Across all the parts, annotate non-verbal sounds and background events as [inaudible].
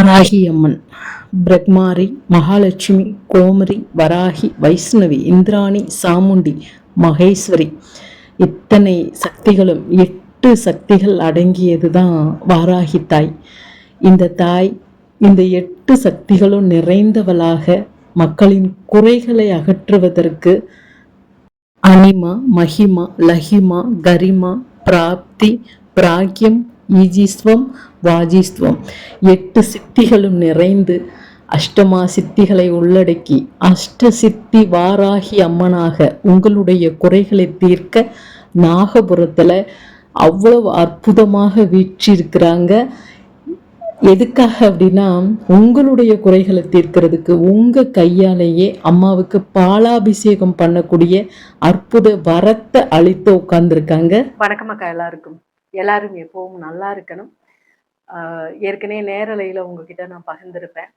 வராகி அம்மன் பிரக்மாரி மகாலட்சுமி கோமரி வராகி வைஷ்ணவி இந்திராணி சாமுண்டி மகேஸ்வரி. இத்தனை சக்திகளும் எட்டு சக்திகள் அடங்கியது தான் வாராகி தாய். இந்த தாய் இந்த எட்டு சக்திகளும் நிறைந்தவளாக மக்களின் குறைகளை அகற்றுவதற்கு அனிமா மகிமா லஹிமா கரிமா பிராப்தி பிராக்யம் ஈஜிஸ்வம் வாஜிஸ்துவம். எட்டு சித்திகளும் நிறைந்து அஷ்டமா சித்திகளை உள்ளடக்கி அஷ்ட சித்தி வாராகி அம்மனாக உங்களுடைய குறைகளை தீர்க்க நாகபுரத்தில் அவ்வளவு அற்புதமாக வீற்றிருக்கிறாங்க. எதுக்காக அப்படின்னா உங்களுடைய குறைகளை தீர்க்கிறதுக்கு உங்கள் கையாலேயே அம்மாவுக்கு பாலாபிஷேகம் பண்ணக்கூடிய அற்புத வரத்தை அளித்து உட்கார்ந்துருக்காங்க. வணக்கம் அக்கா எல்லாருக்கும். எல்லாரும் எப்பவும் நல்லா இருக்கணும். ஏற்கனவே நேரலையில் உங்ககிட்ட நான் பகிர்ந்திருப்பேன்.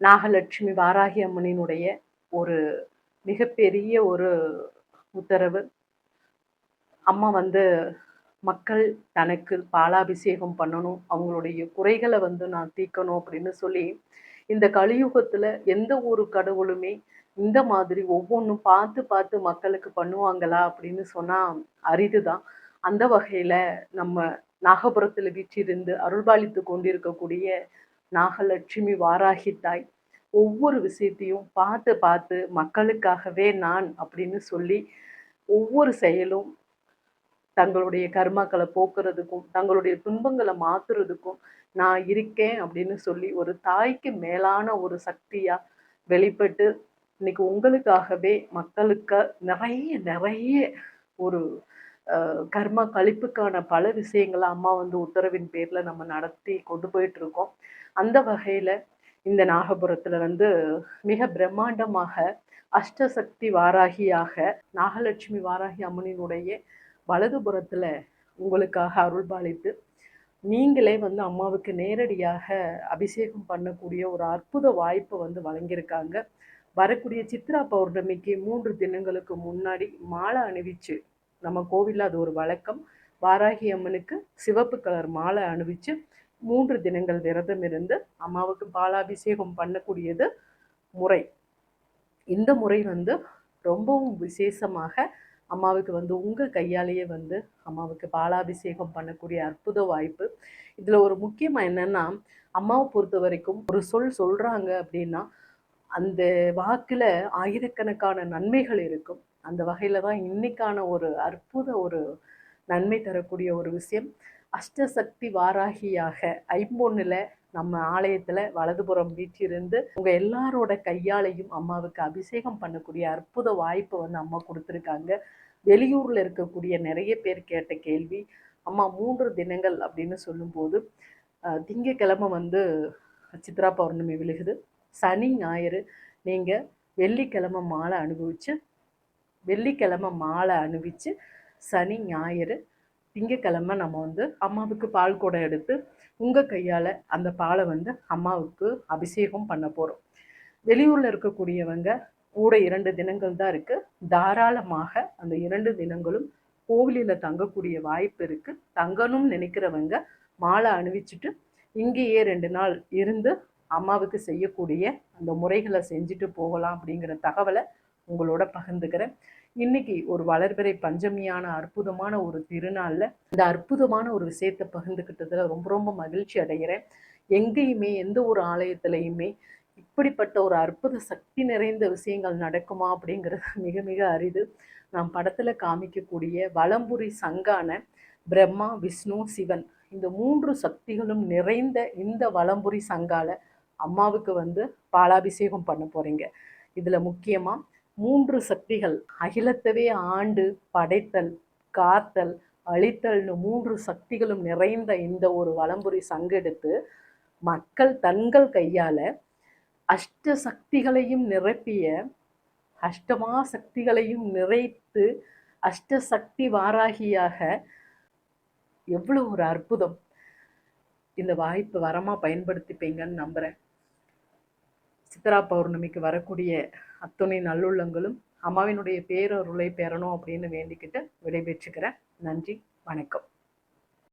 நாகலட்சுமி வாராகி அம்மனினுடைய ஒரு மிகப்பெரிய ஒரு உத்தரவு. அம்மா வந்து மக்கள் தனக்கு பாலாபிஷேகம் பண்ணணும் அவங்களுடைய குறைகளை வந்து நான் தீர்க்கணும் அப்படின்னு சொல்லி இந்த கலியுகத்தில் எந்த ஒரு கடவுளுமே இந்த மாதிரி ஒவ்வொன்றும் பார்த்து பார்த்து மக்களுக்கு பண்ணுவாங்களா அப்படின்னு சொன்னால் அரிது தான் அந்த வகையில் நம்ம நாகபுரத்தில் வீற்றிருந்து அருள்பாலித்து கொண்டிருக்கக்கூடிய நாகலட்சுமி வாராகி தாய் ஒவ்வொரு விஷயத்தையும் பார்த்து பார்த்து மக்களுக்காகவே நான் அப்படின்னு சொல்லி ஒவ்வொரு செயலும் தங்களுடைய கர்மாக்களை போக்குறதுக்கும் தங்களுடைய துன்பங்களை மாத்துறதுக்கும் நான் இருக்கேன் அப்படின்னு சொல்லி ஒரு தாய்க்கு மேலான ஒரு சக்தியா வெளிப்பட்டு இன்னைக்கு உங்களுக்காகவே மக்களுக்கு நிறைய நிறைய ஒரு கர்மா கழிப்புக்கான பல விஷயங்களை அம்மா வந்து உத்தரவின் பேரில் நம்ம நடத்தி கொண்டு போயிட்டு இருக்கோம் அந்த வகையில் இந்த நாகபுரத்தில் வந்து மிக பிரம்மாண்டமாக அஷ்டசக்தி வாராகியாக நாகலட்சுமி வாராகி அம்மனினுடைய வலதுபுறத்தில் உங்களுக்காக அருள்பாலித்து நீங்களே வந்து அம்மாவுக்கு நேரடியாக அபிஷேகம் பண்ணக்கூடிய ஒரு அற்புத வாய்ப்பை வந்து வழங்கியிருக்காங்க. வரக்கூடிய சித்ரா பௌர்ணமிக்கு மூன்று தினங்களுக்கு முன்னாடி மாலை அணிவிச்சு நம்ம கோவிலில் அது ஒரு வழக்கம். வாராகி அம்மனுக்கு சிவப்பு கலர் மாலை அணிவிச்சு மூன்று தினங்கள் விரதம் இருந்து அம்மாவுக்கு பாலாபிஷேகம் பண்ணக்கூடியது முறை. இந்த முறை வந்து ரொம்பவும் விசேஷமாக அம்மாவுக்கு வந்து உங்கள் கையாலேயே வந்து அம்மாவுக்கு பாலாபிஷேகம் பண்ணக்கூடிய அற்புத வாய்ப்பு. இதில் ஒரு முக்கியமாக என்னென்னா அம்மாவை பொறுத்த வரைக்கும் ஒரு சொல் சொல்கிறாங்க அப்படின்னா அந்த வாக்கில் ஆயிரக்கணக்கான நன்மைகள் இருக்கும். அந்த வகையில் தான் இன்னைக்கான ஒரு அற்புத ஒரு நன்மை தரக்கூடிய ஒரு விஷயம். அஷ்டசக்தி வாராகியாக ஐம்பொன்னில் நம்ம ஆலயத்தில் வலதுபுறம் வீட்டிலிருந்து உங்கள் எல்லாரோட கையாலையும் அம்மாவுக்கு அபிஷேகம் பண்ணக்கூடிய அற்புத வாய்ப்பை வந்து அம்மா கொடுத்துருக்காங்க. வெளியூரில் இருக்கக்கூடிய நிறைய பேர் கேட்ட கேள்வி அம்மா மூன்று தினங்கள் அப்படின்னு சொல்லும்போது திங்கக்கிழமை வந்து சித்ரா பௌர்ணமி விழுகுது. சனி ஞாயிறு நீங்கள் வெள்ளிக்கிழமை மாலை அனுபவித்து வெள்ளிக்கிழமை மாலை அணிவிச்சு சனி ஞாயிறு திங்கக்கிழமை நம்ம வந்து அம்மாவுக்கு பால் குடம் எடுத்து உங்கள் கையால் அந்த பாலை வந்து அம்மாவுக்கு அபிஷேகம் பண்ண போகிறோம் வெளியூரில் இருக்கக்கூடியவங்க கூட இரண்டு தினங்கள் தான் இருக்குது தாராளமாக அந்த இரண்டு தினங்களும் கோவிலில் தங்கக்கூடிய வாய்ப்பு இருக்குது தங்கணும்னு நினைக்கிறவங்க மாலை அணிவிச்சுட்டு இங்கேயே ரெண்டு நாள் இருந்து அம்மாவுக்கு செய்யக்கூடிய அந்த முறைகளை செஞ்சுட்டு போகலாம் அப்படிங்கிற தகவலை உங்களோட பகிர்ந்துக்கிறேன். இன்னைக்கு ஒரு வளர்பிறை பஞ்சமியான அற்புதமான ஒரு திருநாளில் இந்த அற்புதமான ஒரு விஷயத்தை பகிர்ந்துக்கிட்டதில் ரொம்ப ரொம்ப மகிழ்ச்சி அடைகிறேன். எங்கேயுமே எந்த ஒரு ஆலயத்திலையுமே இப்படிப்பட்ட ஒரு அற்புத சக்தி நிறைந்த விஷயங்கள் நடக்குமா அப்படிங்கிறது [laughs] மிக மிக அரிது. நாம் படத்தில் காமிக்கக்கூடிய வலம்புரி சங்கான பிரம்மா விஷ்ணு சிவன் இந்த மூன்று சக்திகளும் நிறைந்த இந்த வலம்புரி சங்கால அம்மாவுக்கு வந்து பாலாபிஷேகம் பண்ண போகிறீங்க இதில் முக்கியமாக மூன்று சக்திகள் அகிலத்தவே ஆண்டு படைத்தல் காத்தல் அழித்தல்னு மூன்று சக்திகளும் நிறைந்த இந்த ஒரு வலம்புரி சங்கெடுத்து மக்கள் தங்கள் கையால் அஷ்ட சக்திகளையும் நிரப்பிய அஷ்டமா சக்திகளையும் நிறைத்து அஷ்ட சக்தி வாராகியாக எவ்வளோ ஒரு அற்புதம். இந்த வாய்ப்பு வரமாக பயன்படுத்திப்பீங்கன்னு நம்புகிறேன் சித்ரா பௌர்ணமிக்கு வரக்கூடிய அத்துணை நல்லுள்ளங்களும் அம்மாவினுடைய பேரருளை பெறணும் அப்படின்னு வேண்டிக்கிட்டு விடைபெற்றுக்கிறேன். நன்றி வணக்கம்.